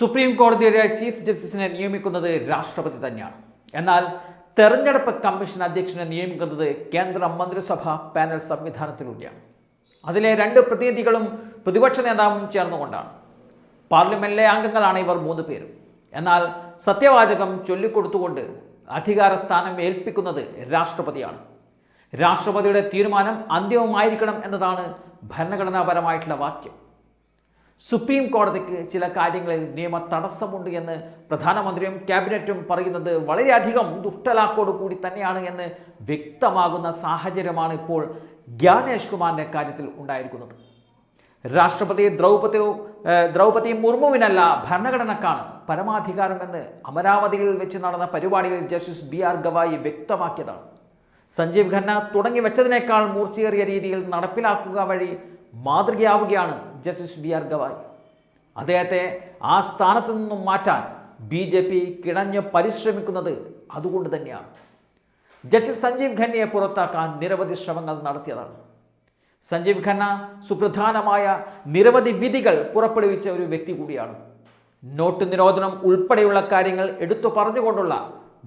Supreme കോടതിയുടെ chief ജസ്റ്റിസിനെ നിയമിക്കുന്നത് രാഷ്ട്രപതി തന്നെയാണ്. എന്നാൽ തെരഞ്ഞെടുപ്പ് കമ്മീഷൻ അധ്യക്ഷനെ നിയമിക്കുന്നത് കേന്ദ്ര മന്ത്രിസഭാ പാനൽ സംവിധാനത്തിലൂടെയാണ്. അതിലെ രണ്ട് പ്രതിനിധികളും പ്രതിപക്ഷ നേതാവും ചേർന്നുകൊണ്ടാണ്. പാർലമെന്റിലെ അംഗങ്ങളാണ് ഇവർ മൂന്ന് പേരും. എന്നാൽ സത്യവാചകം ചൊല്ലിക്കൊടുത്തുകൊണ്ട് അധികാര സ്ഥാനം ഏൽപ്പിക്കുന്നത് രാഷ്ട്രപതിയാണ്. രാഷ്ട്രപതിയുടെ തീരുമാനം അന്തിമമായിരിക്കണം എന്നതാണ് ഭരണഘടനാപരമായിട്ടുള്ള വാക്യം. സുപ്രീം കോടതിക്ക് ചില കാര്യങ്ങളിൽ നിയമ തടസ്സമുണ്ട് എന്ന് പ്രധാനമന്ത്രിയും ക്യാബിനറ്റും പറയുന്നത് വളരെയധികം ദുഷ്ടലാക്കോട് കൂടി തന്നെയാണ് എന്ന് വ്യക്തമാകുന്ന സാഹചര്യമാണ് ഇപ്പോൾ ജ്ഞാനേഷ് കുമാറിന്റെ കാര്യത്തിൽ ഉണ്ടായിരിക്കുന്നത്. രാഷ്ട്രപതി ദ്രൗപദി ദ്രൗപദി മുർമുവിനല്ല ഭരണഘടനക്കാണ് പരമാധികാരമെന്ന് അമരാവതിയിൽ വെച്ച് നടന്ന പരിപാടിയിൽ ജസ്റ്റിസ് ബി ആർ ഗവായി വ്യക്തമാക്കിയതാണ്. സഞ്ജീവ് ഖന്ന തുടങ്ങി വെച്ചതിനേക്കാൾ മൂർച്ചയേറിയ രീതിയിൽ നടപ്പിലാക്കുക വഴി മാതൃകയാവുകയാണ് ജസ്റ്റിസ് ബി ആർ ഗവായി. അദ്ദേഹത്തെ ആ സ്ഥാനത്തു നിന്നും മാറ്റാൻ ബി ജെ പി കിണഞ്ഞ് പരിശ്രമിക്കുന്നത് അതുകൊണ്ട് തന്നെയാണ്. ജസ്റ്റിസ് സഞ്ജീവ് ഖന്നയെ പുറത്താക്കാൻ നിരവധി ശ്രമങ്ങൾ നടത്തിയതാണ്. സഞ്ജീവ് ഖന്ന സുപ്രധാനമായ നിരവധി വിധികൾ പുറപ്പെടുവിച്ച ഒരു വ്യക്തി കൂടിയാണ്. നോട്ട് നിരോധനം ഉൾപ്പെടെയുള്ള കാര്യങ്ങൾ എടുത്തു പറഞ്ഞുകൊണ്ടുള്ള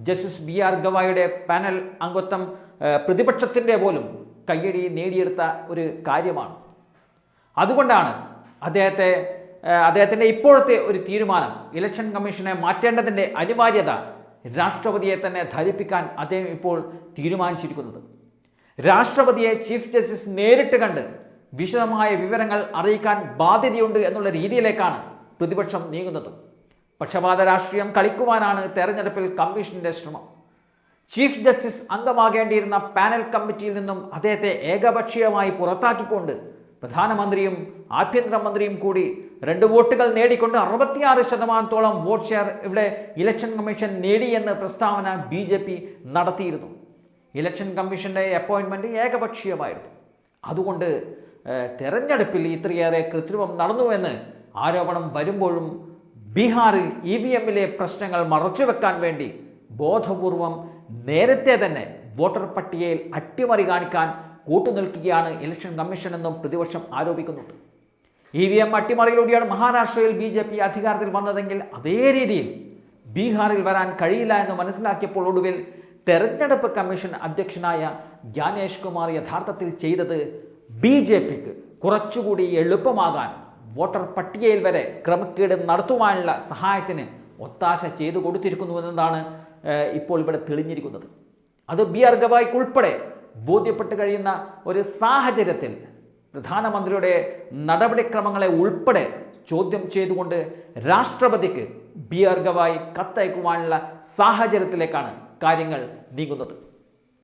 ജസ്റ്റിസ് ബി ആർ ഗവായുടെ പാനൽ അംഗത്വം പ്രതിപക്ഷത്തിന്റെ പോലും കയ്യടി നേടിയെടുത്ത ഒരു കാര്യമാണ്. അതുകൊണ്ടാണ് അദ്ദേഹത്തെ അദ്ദേഹത്തിന്റെ ഇപ്പോഴത്തെ ഒരു തീരുമാനം ഇലക്ഷൻ കമ്മീഷനെ മാറ്റേണ്ടതിന്റെ അനിവാര്യത രാഷ്ട്രപതിയെ തന്നെ ധരിപ്പിക്കാൻ അദ്ദേഹം ഇപ്പോൾ തീരുമാനിച്ചിരിക്കുന്നത്. രാഷ്ട്രപതിയെ ചീഫ് ജസ്റ്റിസ് നേരിട്ട് കണ്ട് വിശദമായ വിവരങ്ങൾ അറിയിക്കാൻ ബാധ്യതയുണ്ട് എന്നുള്ള രീതിയിലേക്കാണ് പ്രതിപക്ഷം നീങ്ങുന്നത്. പക്ഷപാത രാഷ്ട്രീയം കളിക്കുവാനാണ് തെരഞ്ഞെടുപ്പിൽ കമ്മീഷന്റെ ശ്രമം. ചീഫ് ജസ്റ്റിസ് അംഗമാകേണ്ടിയിരുന്ന പാനൽ കമ്മിറ്റിയിൽ നിന്നും അദ്ദേഹത്തെ ഏകപക്ഷീയമായി പുറത്താക്കിക്കൊണ്ട് പ്രധാനമന്ത്രിയും ആഭ്യന്തരമന്ത്രിയും കൂടി രണ്ട് വോട്ടുകൾ നേടിക്കൊണ്ട് അറുപത്തിയാറ് ശതമാനത്തോളം വോട്ട് ഷെയർ ഇവിടെ ഇലക്ഷൻ കമ്മീഷൻ നേടിയെന്ന് പ്രസ്താവന ബി ജെ പി നടത്തിയിരുന്നു. ഇലക്ഷൻ കമ്മീഷന്റെ അപ്പോയിൻമെന്റ് ഏകപക്ഷീയമായിരുന്നു. അതുകൊണ്ട് തെരഞ്ഞെടുപ്പിൽ ഇത്രയേറെ കൃത്രിമം നടന്നുവെന്ന് ആരോപണം വരുമ്പോഴും ബീഹാറിൽ ഇ വി എമ്മിലെ പ്രശ്നങ്ങൾ മറച്ചുവെക്കാൻ വേണ്ടി ബോധപൂർവം നേരത്തെ തന്നെ വോട്ടർ പട്ടികയിൽ അട്ടിമറി കാണിക്കാൻ കൂട്ടുനിൽക്കുകയാണ് ഇലക്ഷൻ കമ്മീഷൻ എന്നും പ്രതിപക്ഷം ആരോപിക്കുന്നുണ്ട്. ഇ വി എം അട്ടിമറിയിലൂടെയാണ് മഹാരാഷ്ട്രയിൽ ബി ജെ പി അധികാരത്തിൽ വന്നതെങ്കിൽ അതേ രീതിയിൽ ബീഹാറിൽ വരാൻ കഴിയില്ല എന്ന് മനസ്സിലാക്കിയപ്പോൾ ഒടുവിൽ തെരഞ്ഞെടുപ്പ് കമ്മീഷൻ അധ്യക്ഷനായ ജ്ഞാനേഷ് കുമാർ യഥാർത്ഥത്തിൽ ചെയ്തത് ബി ജെ പിക്ക് കുറച്ചുകൂടി എളുപ്പമാകാൻ വോട്ടർ പട്ടികയിൽ വരെ ക്രമക്കേട് നടത്തുവാനുള്ള സഹായത്തിന് ഒത്താശ ചെയ്തു കൊടുത്തിരിക്കുന്നു എന്നതാണ് ഇപ്പോൾ ഇവിടെ തെളിഞ്ഞിരിക്കുന്നത്. അത് ബി ആർ ഗവായ്ക്കുൾപ്പെടെ ബോധ്യപ്പെട്ട് കഴിയുന്ന ഒരു സാഹചര്യത്തിൽ പ്രധാനമന്ത്രിയുടെ നടപടിക്രമങ്ങളെ ഉൾപ്പെടെ ചോദ്യം ചെയ്തുകൊണ്ട് രാഷ്ട്രപതിക്ക് ബി ആർ ഗവായി കത്തയക്കുവാനുള്ള സാഹചര്യത്തിലേക്കാണ് കാര്യങ്ങൾ നീങ്ങുന്നത്.